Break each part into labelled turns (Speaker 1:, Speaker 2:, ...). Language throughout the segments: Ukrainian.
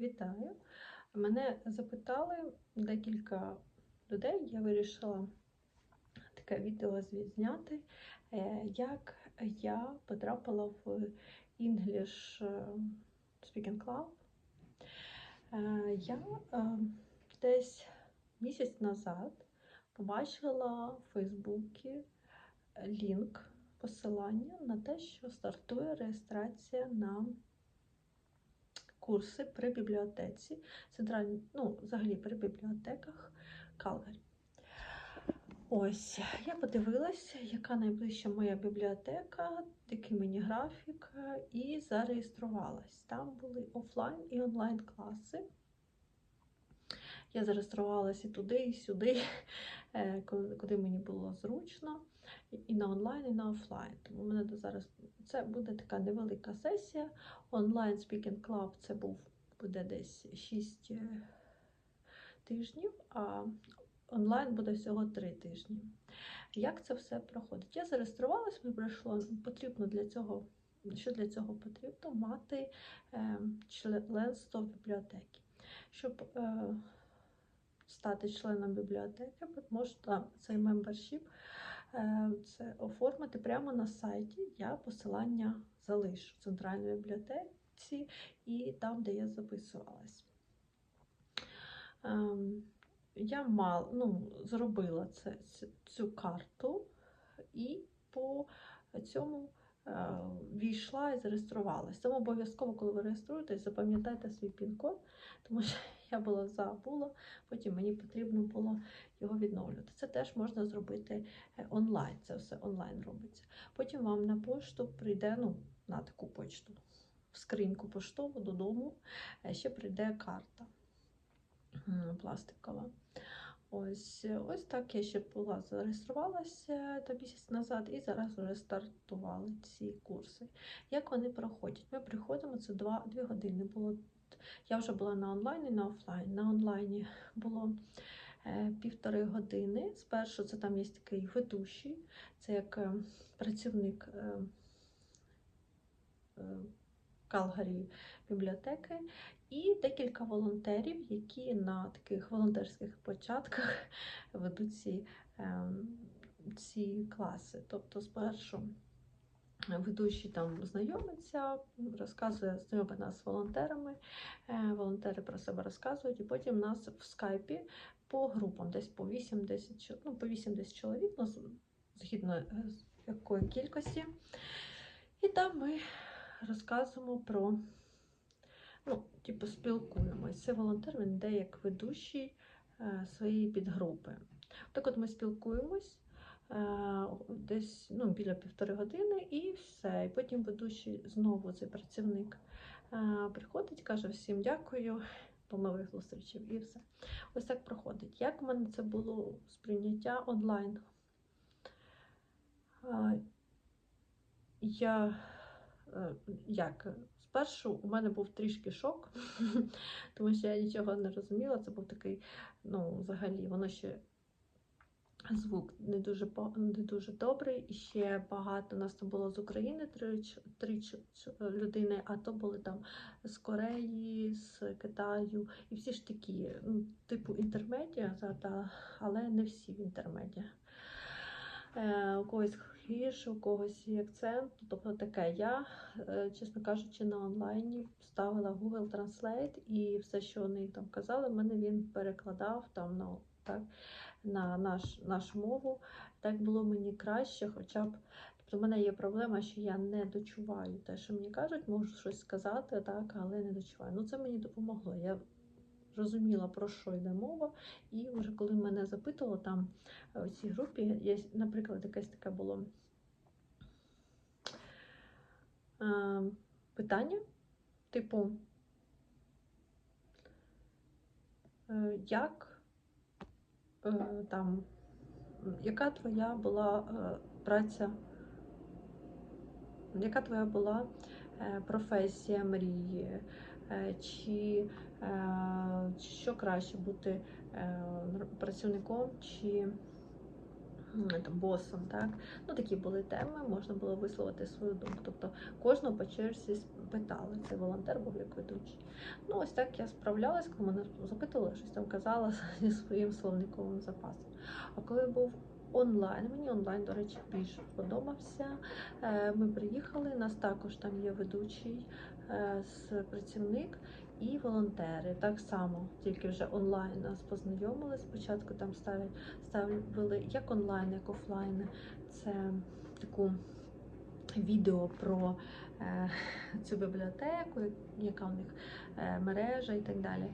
Speaker 1: Вітаю! Мене запитали декілька людей. Я вирішила таке відео зняти, е, як я потрапила в English е, Speaking Club. Е, Я десь місяць назад побачила в Фейсбуці лінк, посилання на те, що стартує реєстрація на курси при бібліотеці, центральні, ну, взагалі при бібліотеках Калгарі. Ось, я подивилася, яка найближча моя бібліотека, який мені графік, і зареєструвалась. Там були офлайн і онлайн класи. Я зареєструвалася і туди, і сюди, е, куди мені було зручно, і на онлайн, і на офлайн. Тому в мене зараз це буде така невелика сесія. Онлайн Speaking Club це був буде десь 6 тижнів, а онлайн буде всього 3 тижні. Як це все проходить? Я зареєструвалась, мені прийшло потрібно для цього. Що для цього потрібно? Мати е, членство в бібліотеки. Щоб е, стати членом бібліотеки, можна цей мембершіп е, це оформити прямо на сайті. Я посилання залишу в центральній бібліотеці і там, де я записувалась. Ем, я мал, ну, зробила це, цю карту і по цьому е, війшла і зареєструвалась. Тому обов'язково, коли ви реєструєтесь, запам'ятайте свій пін-код, тому що я була забула, потім мені потрібно було його відновлювати. Це теж можна зробити е, онлайн, це все онлайн робиться. Потім вам на пошту прийде, ну, на таку почту, в скриньку поштову додому, е, ще прийде карта пластикова. Ось, ось так я ще була зареєструвалася та місяць назад, і зараз вже стартували ці курси. Як вони проходять? Ми приходимо, це 2, 2 години було. Я вже була на онлайн і на офлайн. На онлайні було е, півтори години. Спершу це там є такий ведущий, це як е, працівник е, е, Калгарі бібліотеки, і декілька волонтерів, які на таких волонтерських початках ведуть ці, ем, ці класи. Тобто, спершу ведучий там знайомиться, розказує, знайомить нас з волонтерами, е, волонтери про себе розказують, і потім нас в скайпі по групам, десь по 8-10 ну, по 8-10 чоловік, ну, згідно е, якої кількості. І там ми розказуємо про, ну, типу, спілкуємось. Це волонтер, він йде як ведучий е, своєї підгрупи. Так от ми спілкуємось десь ну, біля півтори години і все. І потім ведучий знову цей працівник е, приходить, каже всім дякую, нових зустрічей і все. Ось так проходить. Як в мене це було сприйняття онлайн? Е, Я е, як? Спершу у мене був трішки шок, тому що я нічого не розуміла. Це був такий, ну, взагалі, воно ще звук не дуже не дуже добрий. І ще багато нас там було з України три, три людини, а то були там з Кореї, з Китаю, і всі ж такі, ну, типу інтермедіа, але не всі в інтермедіа. Е, у когось гірше, у когось є акцент. Тобто таке. Я, е, чесно кажучи, на онлайні ставила Google Translate і все, що вони там казали, в мене він перекладав там на, так, на наш, нашу мову. Так було мені краще, хоча б. Тобто в мене є проблема, що я не дочуваю те, що мені кажуть, можу щось сказати, так, але не дочуваю. Ну це мені допомогло. Я розуміла, про що йде мова, і вже коли мене запитували там у цій групі, є, наприклад, якесь таке було е, питання, типу, е, як е, там, яка твоя була е, праця, яка твоя була е, професія мрії, е, чи е, що краще бути е, працівником чи там, босом, так? Ну, такі були теми, можна було висловити свою думку. Тобто кожного по черзі питали. Цей волонтер був як ведучий. Ну, ось так я справлялась, коли мене запитували, щось там казала зі своїм словниковим запасом. А коли був онлайн, мені онлайн, до речі, більше подобався. Е, Ми приїхали, нас також там є ведучий е, працівник і волонтери. Так само, тільки вже онлайн нас познайомили. Спочатку там ставлять ставили як онлайн, як офлайн. Це таку відео про е, цю бібліотеку, яка в них е, мережа і так далі.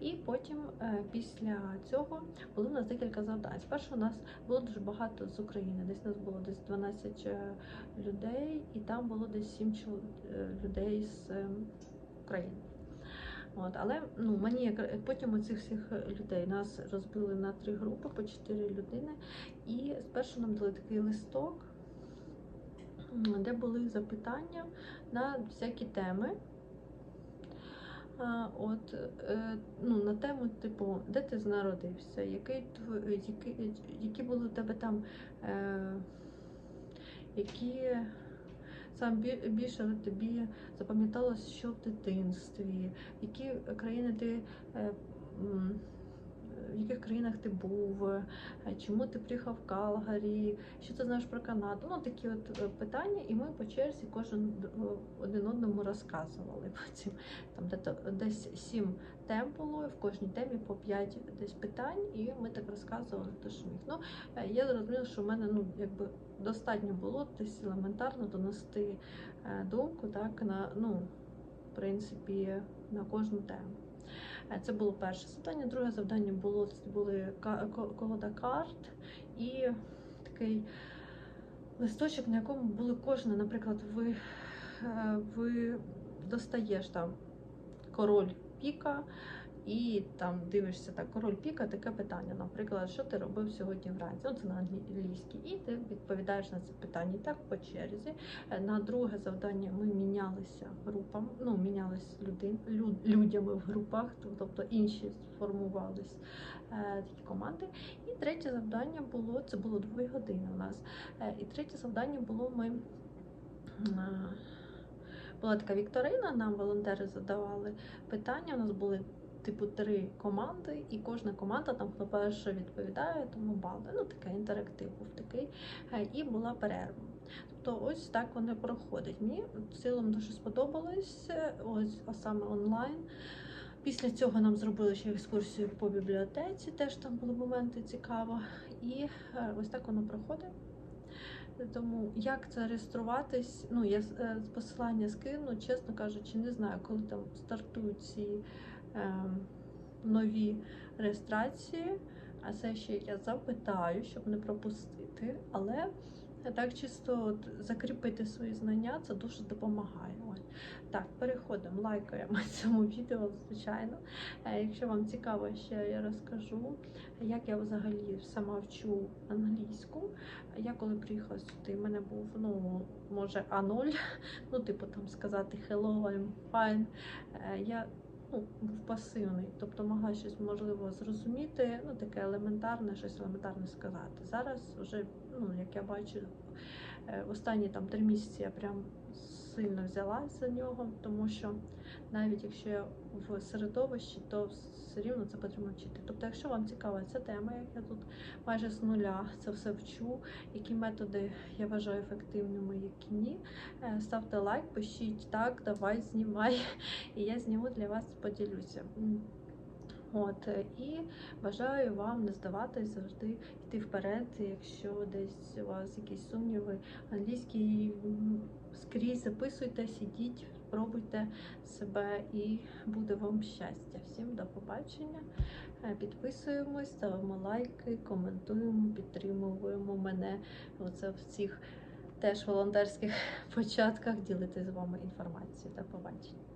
Speaker 1: І потім е, після цього було у нас декілька завдань. Спершу у нас було дуже багато з України. Десь нас було десь 12 е, людей, і там було десь 7 чол- е, людей з е, України. От, але ну, мені як потім оцих всіх людей нас розбили на три групи по чотири людини. І спершу нам дали такий листок, де були запитання на всякі теми. От, е, ну, на тему, типу, де ти народився, який, які, які були у тебе там, е, які сам бі- більше тобі запам'яталось, що в дитинстві, які країни ти. Е, в яких країнах ти був, е, чому ти приїхав в Калгарі, що ти знаєш про Канаду? Ну такі от е, питання, і ми по черзі кожен один одному розказували. Потім там десь сім тем було, в кожній темі по п'ять десь питань, і ми так розказували, хто що міг. Ну е, я зрозуміла, що в мене ну якби достатньо було десь елементарно донести е, думку, так на ну в принципі на кожну тему. Е, Це було перше завдання. Друге завдання було це були колода карт і такий листочок, на якому були кожне, наприклад, ви, е, ви достаєш там король піка. І там дивишся так, король піка, таке питання, наприклад, що ти робив сьогодні вранці? Ну, це на англійській. І ти відповідаєш на це питання. Так по черзі. Е, На друге завдання ми мінялися групами, ну, мінялись люди, лю- людями в групах, тобто інші сформувались е, такі команди. І третє завдання було, це було дві години у нас. Е, і третє завдання було ми. е, Була така вікторина, нам волонтери задавали питання. У нас були типу три команди, і кожна команда там хто перше відповідає, тому бали. Ну таке інтерактив був такий. Е, І була перерва. Тобто ось так вони проходять. Мені в цілому дуже сподобалось, е, ось а саме онлайн. Після цього нам зробили ще екскурсію по бібліотеці, теж там були моменти цікаво. І е, ось так воно проходить. Тому як це реєструватись? Ну, я посилання скину, чесно кажучи, не знаю, коли там стартують ці нові реєстрації. А це ще я запитаю, щоб не пропустити. Але так чисто закріпити свої знання це дуже допомагає. Так, переходимо, лайкаємо цьому відео, звичайно. Е, Якщо вам цікаво, ще я розкажу, як я взагалі сама вчу англійську. Я коли приїхала сюди, в мене був, ну, може, А0, ну, типу там сказати hello, I'm fine. Е, Я ну, був пасивний, тобто могла щось можливо зрозуміти, ну таке елементарне, щось елементарне сказати. Зараз вже, ну як я бачу, е, в останні там три місяці я прям сильно взялась за нього, тому що навіть якщо я в середовищі, то все рівно це потрібно вчити. Тобто, якщо вам цікава ця тема, як я тут майже з нуля це все вчу, які методи я вважаю ефективними, які ні, е, ставте лайк, пишіть так, давай знімай і я зніму для вас, поділюся. От е, і бажаю вам не здаватись, завжди йти вперед. Якщо десь у вас якісь сумніви, англійський скрізь записуйте, сидіть, пробуйте себе і буде вам щастя. Всім до побачення. Е, Підписуємось, ставимо лайки, коментуємо, підтримуємо мене. Оце в цих теж волонтерських початках ділити з вами інформацією. До побачення.